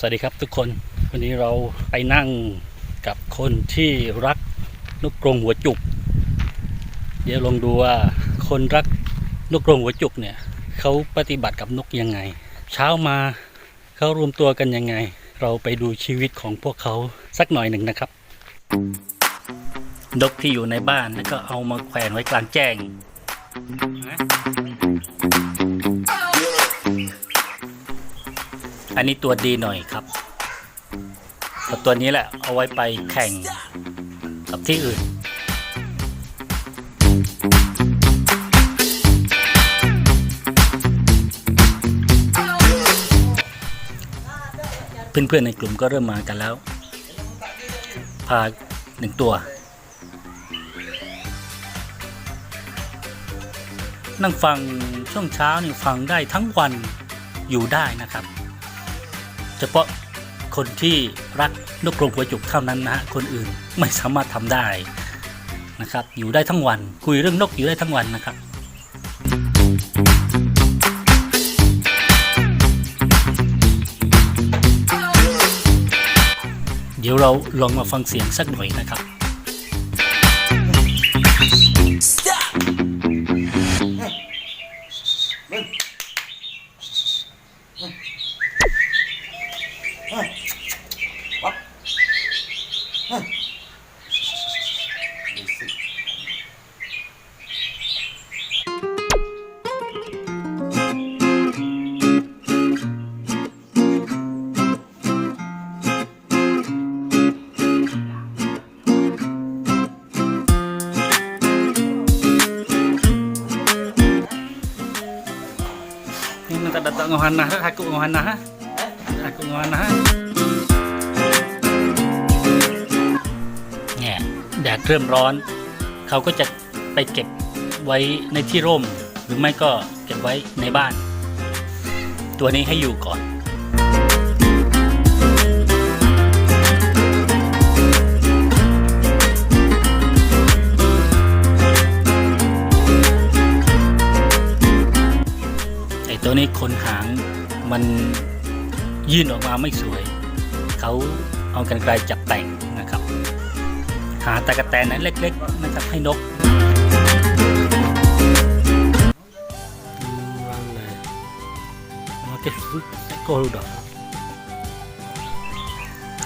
สวัสดีครับทุกคน วันนี้เราไปนั่งกับคนที่รักนกกรงหัวจุก เดี๋ยวลองดูว่าคนรักนกกรงหัวจุกเนี่ยเขาปฏิบัติกับนกยังไง เช้ามาเขารวมตัวกันยังไง เราไปดูชีวิตของพวกเขาสักหน่อยหนึ่งนะครับนกที่อยู่ในบ้านแล้วก็เอามาแขวนไว้กลางแจ้งนะ อันนี้ตัวดีหน่อยครับต,ตัวนี้แหละเอาไว้ไปแข่งกับที่อื่นเพื่อนๆในกลุ่มก็เริ่มมากันแล้ว พาหนึ่งตัว นั่งฟังช่วงเช้านี่ฟังได้ทั้งวันอยู่ได้นะครับ เฉพาะคนที่รักนกกรงหัวจุกเท่านั้นนะฮะคนอื่นไม่สามารถทำได้นะครับ อยู่ได้ทั้งวันคุยเรื่องนกอยู่ได้ทั้งวันนะครับเดี๋ยวเราลองมาฟังเสียงสักหน่อยนะครับ Huh. Basic. Ini nak datang ngohana ha, aku ngohana ha. Eh? Aku ngohana. ดดเริ่มร้อน เขาก็จะไปเก็บไว้ในที่ร่ม หรือไม่ก็เก็บไว้ในบ้าน ตัวนี้ให้อยู่ก่อนไอ้ตัวนี้ขนหางมันยื่นออกมาไม่สวย เขาเอากันไกลจับแต่ง หาตะกะแตนนั้นเล็กๆนะครับให้นก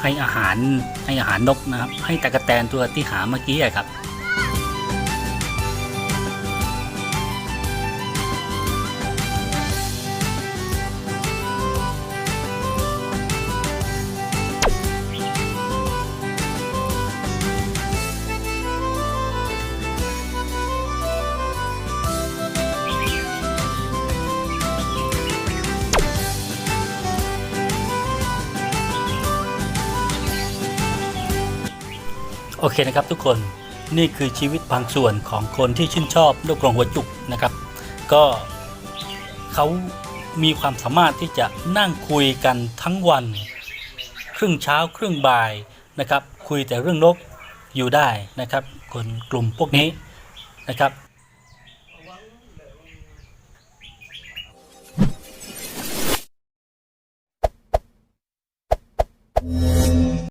ให้อาหารให้อาหารนกนะครับ ให้ตะกะแตนตัวที่หาเมื่อกี้อะครับ โอเคนะครับทุกคนนี่คือชีวิตบางส่วนของคนที่ชื่นชอบนกกรงหัวจุกนะครับ ก็เขามีความสามารถที่จะนั่งคุยกันทั้งวัน ครึ่งเช้าครึ่งบ่ายนะครับ คุยแต่เรื่องนกอยู่ได้นะครับ คนกลุ่มพวกนี้นะครับ